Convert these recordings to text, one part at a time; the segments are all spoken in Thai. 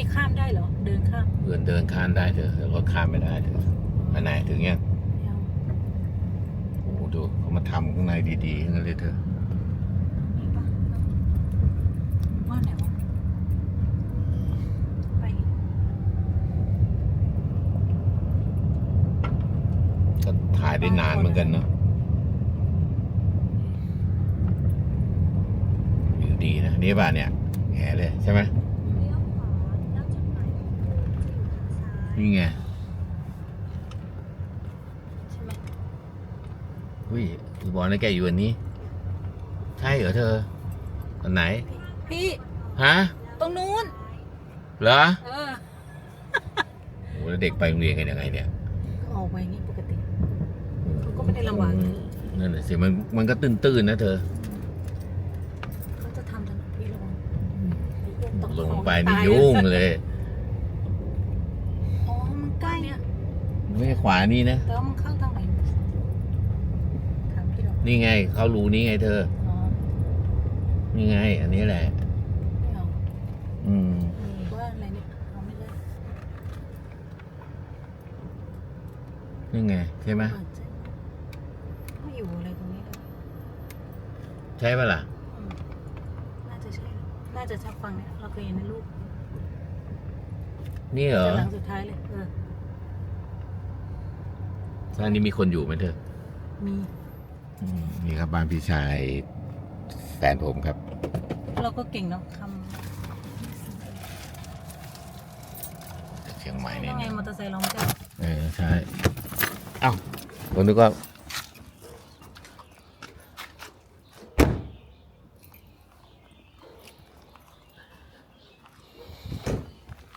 นี่ข้ามได้เหรอ เดินข้ามเดินเดินข้ามได้เถอะแต่รถข้ามไม่ได้เถอะไปไหนถึงยังไม่เอาโอ้โหดูเขามาทำข้างในดีๆทั้งนั้นเลยเธอนี่ปะว่าไหนวะไปก็ถ่ายได้นานเหมือนกันเนาะวิวดีนะนี่ป่ะเนี่ยแหเลยใช่ไหม นี่ไงใช่ไหมอุ้ยคือบอกนะแกอยู่อันนี้ ใช่เหรอเธอ อันไหน พี่ฮะ ตรงนู้น เหรอเออโอ้แล้วเด็กไปโรงเรียนกันยังไงเนี่ย ออกไปอย่างนี้ปกติเขาก็ไม่ได้ลำบากนะนั่นแหละสิมันมันก็ตื้นๆนะเธอ เขาจะทำถนนพี่ระวังไอ้เหี้ยตกลงคอไปนี่ตายุ่งเลย อ๋อ มันใกล้เนี่ย ไม่ใช่ ขวานี่นะแต่ว่ามันเข้าทางไหนถามพี่หรอกนี่ไง เขารู้นี่ไงเธอ อ๋อนี่ไง อันนี้แหละ ไม่เอาอืม หรือว่าอะไรเนี่ยเอาไม่ได้นี่ไง ใช่ไหมอาจจะไม่อยู่อะไรตรงนี้เลยใช่ปะล่ะ อืมน่าจะใช่น่าจะชักฟังเนี่ยเราเคยเห็นในรูปนี่เหรอ จะหลังสุดท้ายเลยเออ ท่านนี้มีคนอยู่ไหมเธอมีอืมนี่ครับบ้านพี่ชายแฟนผมครับ เราก็เก่งเนาะคเชียงใหม่ำเนี่ยยังไงมอเตอร์ไซค์เราไม่ใช่เออใช่เอ้าผมนึกว่า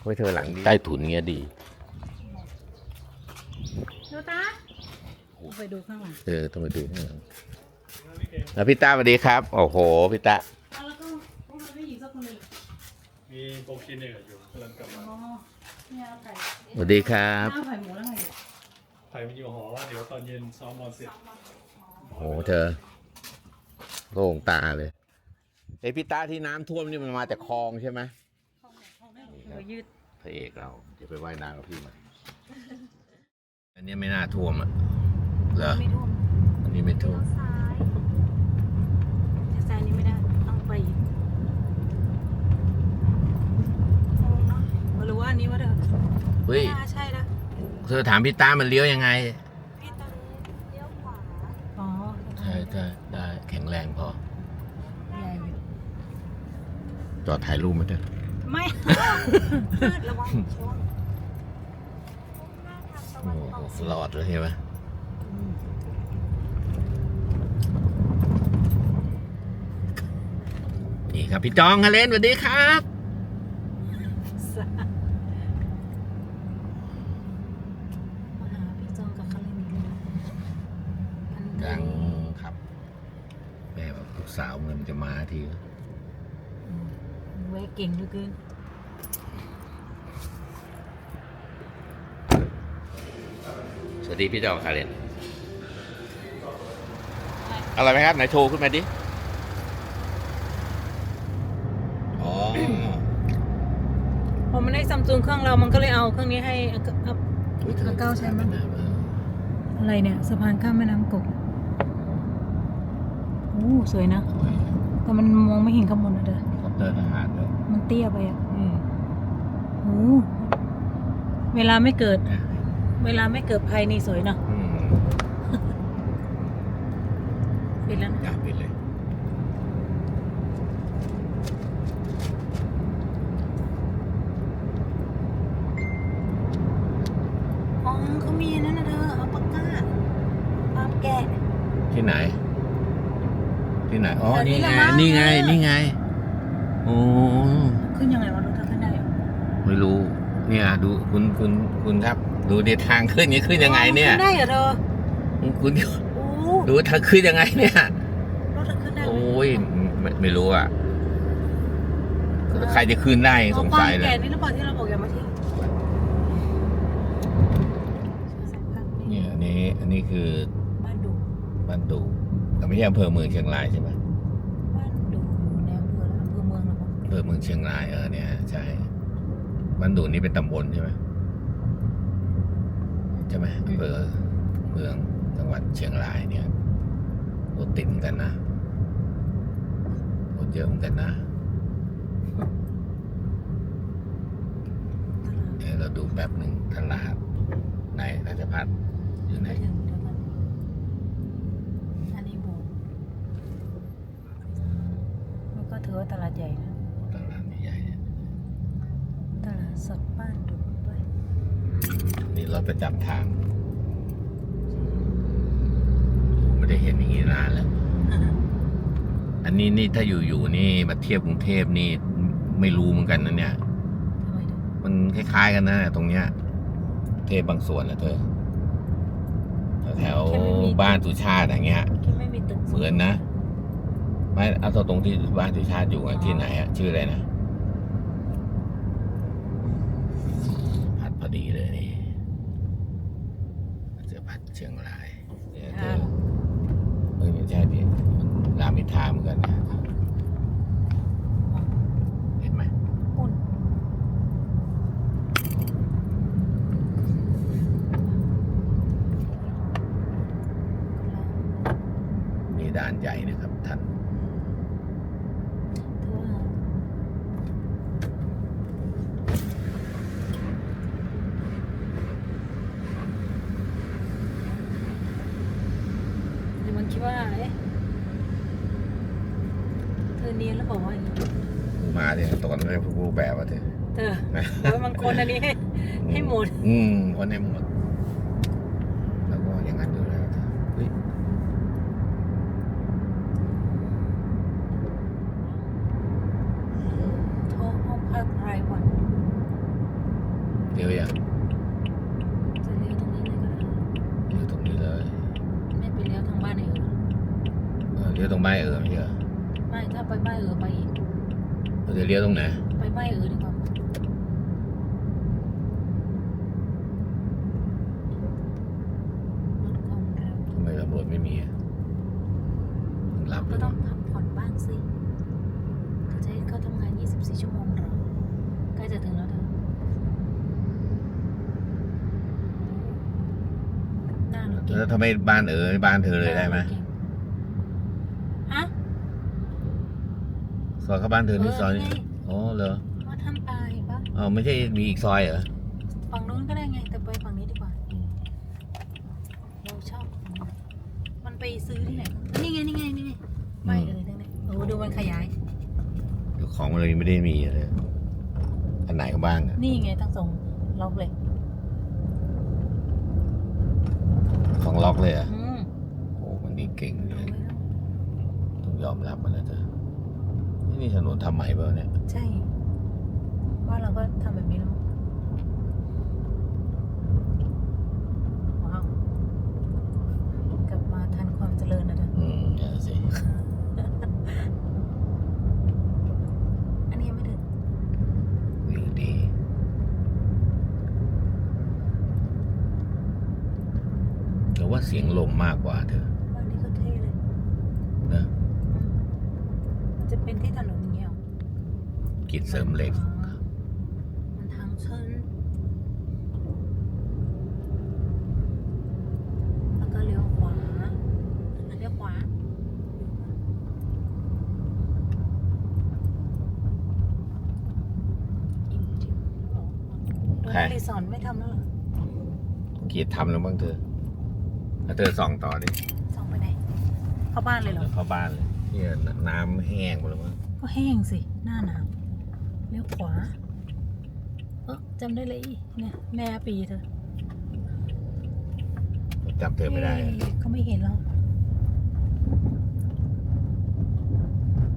ไว้เธอหลังใต้ถุนเงี้ยดีดูตา ไปดูข้างหลังเออต้องไปดูข้างหลังแล้วพี่ต้าสวัสดีครับ โอ้โหพี่ต้าเอาแล้วก็พวกเราไม่หญิงสักคนหนึ่งมีโปรคีเนตอยู่กำลังกลับมาอ๋อเนี่ยเอาไก่สวัสดีครับเอาไข่หมูแล้วไงไผ่มันอยู่หอว่าเดี๋ยวตอนเย็นซ้อมบอลเสร็จโอ้โหเธอโล่งตาเลยไอพี่ต้าที่น้ำท่วมนี่มันมาจากคลองใช่ไหมเออยืดพระเอกเราเดี๋ยวไปว่ายน้ำกับพี่มาอันนี้ไม่น่าท่วมอะ เหรอไม่ท่วมอันนี้ไม่ท่วมซ้ายแต่แซนนี้ไม่ได้ต้องไปอีกโอ้เนาะหรือว่าอันนี้ว่าเธอเฮ้ย น่าใช่นะเธอถามพี่ต้ามันเลี้ยวยังไง พี่ตังเลี้ยวขวาอ๋อใช่ใช่ได้แข็งแรงพอ ใหญ่อยู่จอดถ่ายรูปไหมเธอไม่พืดระวังระวังมุ่งหน้าทางตะโอ้วันโหตกหลอดเลยใช่ไหม อืม นี่ ครับพี่จองฮะเลนสวัสดีครับสะมาหาพี่จองกับคารินอีกแล้วพันยังธุ์ครับ แม่บอกลูกสาวมันจะมาทีอืมเว้ยเก่งเหลือเกินสวัสดีพี่จองฮาเลนอะไรไหมครับไหนโชว์ขึ้นมาดิ อ๋อ พอมันได้ซัมซุง เครื่องเรามันก็เลยเอาเครื่องนี้ให้เอาเอาอุ๊ยธอเอาเก้าใช่ไหมเอออะไรเนี่ยสะพานข้ามแม่น้ำกกโอ้สวยนะสวยแต่มันมองไม่เห็นข้างบนอะเด้อคอปเตอร์ทหารด้วยมันเตี้ยไปอะอืมโอ้เวลาไม่เกิด เวลาไม่เกิดภัยนี่สวยเนาะอืมปิดแล้วอนะ ยากปิดเลย อ๋อเขามีอันนั่นนะเธอเอาปากกาปามแกะ ที่ไหน ที่ไหน อ๋อแต่นี่นี่ไงละมั้งนี่ไง นี่ไง โอ้ขึ้นยังไงวะรถเธอขึ้นได้เหรอไม่รู้ เนี่ยดูคุณคุณคุณครับ ดูเดียทางขึ้นนี้ขึ้นยังไงเนี่ยขึ้นได้เหรอเธอคุณโอ้ดูทางขึ้นยังไงเนี่ยรถเธอขึ้นได้ไหมโอ้ยไม่ไม่รู้อะใครจะขึ้นได้สงสัยเลอ๋อปามแกะยนี่หรือเปล่าที่เราบอกอย่ามาทิ้งเนี่ยอันนี้อันนี้คือ บ้านดุบ้านดูแต่ไม่ใช่อำเภอเมืองเชียงรายใช่ไหมบ้านดุในอำเภออำเภอเมืองเหรออำเภอเมืองเชียงรายเออเนี่ยใช่บบ้านดูนนี่เป็นตำบลใช่ไหมใช่ไหมอำเภอเมืองจังหวัดเชียงรายเนี่ยรถติดเหมือนกันนะรถเยอะเหมือนกันนะเดี๋ยวเราดูแป๊บหนึ่งตลาดไหนราชพัฒน์อยู่ไหน ถึงเดี๋ยวก่อนอันนี้โบสถ์มันก็ถื อว่าตลาดใหญ่นะตลาดใหญ่ๆเนี่ยตลาดสดบ้านดุด้วยนี่รถประจำทางผมไม่ได้เห็นอย่างนี้นานแล้ว อันนี้นี่ถ้าอยู่อยู่นี่มาเทียบกรุงเทพนี่ไม่รู้เหมือนกันนะเนี่ยทำไมถึงมันคล้ายๆกันนะตรงเนี้ยเทพบางส่วนนะเธอ แถวๆบ้านสุชาติอย่างเงี้ยคิดไม่มีตึกสูงเหมือนนะ ไม่เอาตรงที่บ้านสุชาติอยู่อะที่ไหนอะชื่ออะไรนะพัดพอดีเลยนี่เจอพัดเชียงรายเนี่ยเธอเอ้ยไม่ใช่ดิรามอินทราเหมือนกันนะเห็นไหมอุ่นนี่ด่านใหญ่นะครับท่าน ถือว่าเดี๋ยวมันคิดว่า เอ๊ะ เธอเนียนแล้วบอกว่าอย่างนี้มาเนี่ยตอนนี้ผู้แบบว่าเธอเธอเฮ้ยมันคนอันนี้ให้ให้หมด อืมคนให้หมด แล้วก็อย่างนั้นอยู่แล้วเฮ้ยโทรห้องพักรายวันเดี๋ยวอย่างจะเลี้ยวตรงนี้เลยก็ได้เลี้ยวตรงนี้เลย ไม่ไปเลี้ยวทางบ้านไหนเออเออเลี้ยวตรงบ้านเออไม่ใช่เหรอ ไม่ถ้าไปบ้านเออไปอีก เราจะเลี้ยวตรงไหน ไปบ้านเออดีกว่าลดความเร็วทำไมตำรวจไม่มีอะหลับก็เลยต้องพักผ่อนบ้างสิเขาจะให้เขาทำงาน 24 ชั่วโมงเหรอใกล้จะถึงแล้วเธอหน้ารถเก่งแล้วทำไมบ้านเออบ้านเธอเลยได้ไหมน้ารถเก่งฮะ ซอยเข้าบ้านเธอนี่เออซอยนี้นี่ไงอ๋อเหรอว่าทำปลาเห็นปะอ๋อไม่ใช่มีอีกซอยเหรอฝั่งนู้นก็ได้ไงแต่ไปฝั่งนี้ดีกว่า เราชอบ มันไปซื้อที่ไหนนี่ไงนี่ไงนี่ไงไม่เออทั้งนี้โอ้ดูมันขยายเดี๋ยวของมันเลยไม่ได้มีเลยอันไหนก็บ้างอะนี่ไงต้องส่งล็อกเลย ของล็อกเลยเหรอะอืมโอ้มันนี่เก่งดูเลยไว้แล้วต้องยอมรับมันนะเธอ นี่นี่ถนนทำใหม่เปล่าเนี่ย ใช่ ว่าเราก็ทำแบบนี้แล้วว้าวกลับมาทันความเจริญนะเธออืมนั่นสิ อันนี้ยังไม่ถึง วิวดีแต่ว่าเสียงลมมากกว่าเธอ บ้านนี้ก็เท่เลย นะ มันจะเป็นที่ถนนอย่างเงี้ยหรอ กิจเสริมเหล็กมันทางเชิญแล้วก็เลี้ยวขวาเลี้ยวขวาอิ่มจิ๋มโอ้โรงรีสอร์ทไม่ทำแล้วเหรอกีดทำแล้วบ้างเธอแล้วเธอส่องต่อดิส่องไปไหนเข้าบ้านเลยเหรอ เข้าบ้านเลยเนี่ยน้ำแห้งหมดแล้วมั้งก็แห้งสิ หน้าหนาว เลี้ยวขวา เออจำได้เลยอีเนี่ยแม่อาปีเธอจำเธอไม่ได้อะเอ๊ะเขาไม่เห็นเรา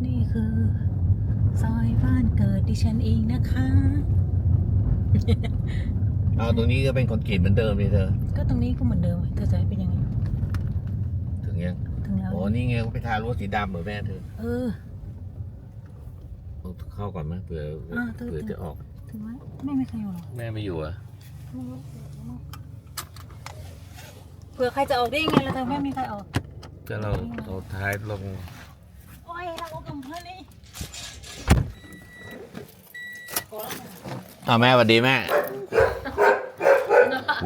นี่คือ ซอยบ้านเกิดดิฉันเองนะคะ เอาตรงนี้ก็เป็นคอนกรีตเหมือนเดิมเลยเธอ ก็ตรงนี้ก็เหมือนเดิมเธอจะให้เป็นยังไงถึงยัง ถึงแล้วโอ้นี่ไงเขาไปทารั้วสีดำเหมือนแม่เธอ เออ เอาเข้าก่อนไหมเผื่ออ่าเธอ เผื่อจะออกถึงไหมไม่มีใครอยู่หรอแม่ไม่อยู่อะไม่รู้เผื่อใครจะออกได้ยังไงแล้วเธอไม่มีใครออกก็เราเราท้ายลงโอ้ยเราเอากำเพื่อนนี่โอ้ยอ้าวแม่สวัสดีแม่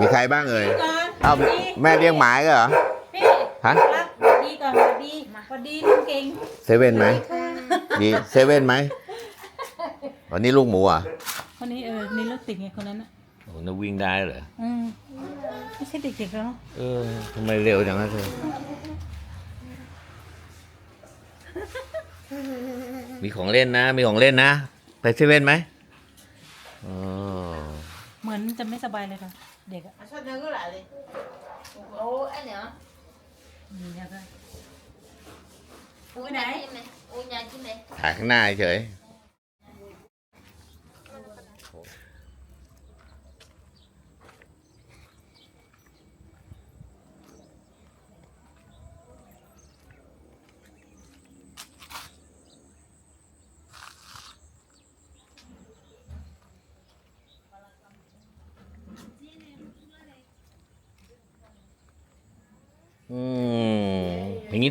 มีใครบ้างเอ่ยก่อนอ้าวแม่เลี้ยงหมาก็เหรอ พี่ฮะ รักสวัสดีก่อนสวัสดีสวัสดีลุงเก่งเซเว่นไหม ดีเซเว่นไหม วันนี้ลูกหมูอะคนนี้เออนี่รถติดไงคนนั้นอะโอ้นึกวิ่งได้เหรออืมไม่ใช่เด็กๆแล้วเออทำไมเร็วจังนะเธอมีของเล่นนะ มีของเล่นนะ ไปเซเว่นไหมอ๋อเหมือนจะไม่สบายเลยค่ะเด็กอะ sao đừng có lại đi ủa anh nhở นี่นะคะ ui này ui nhà chứ này ถ่ายข้างหน้าเฉยอื ม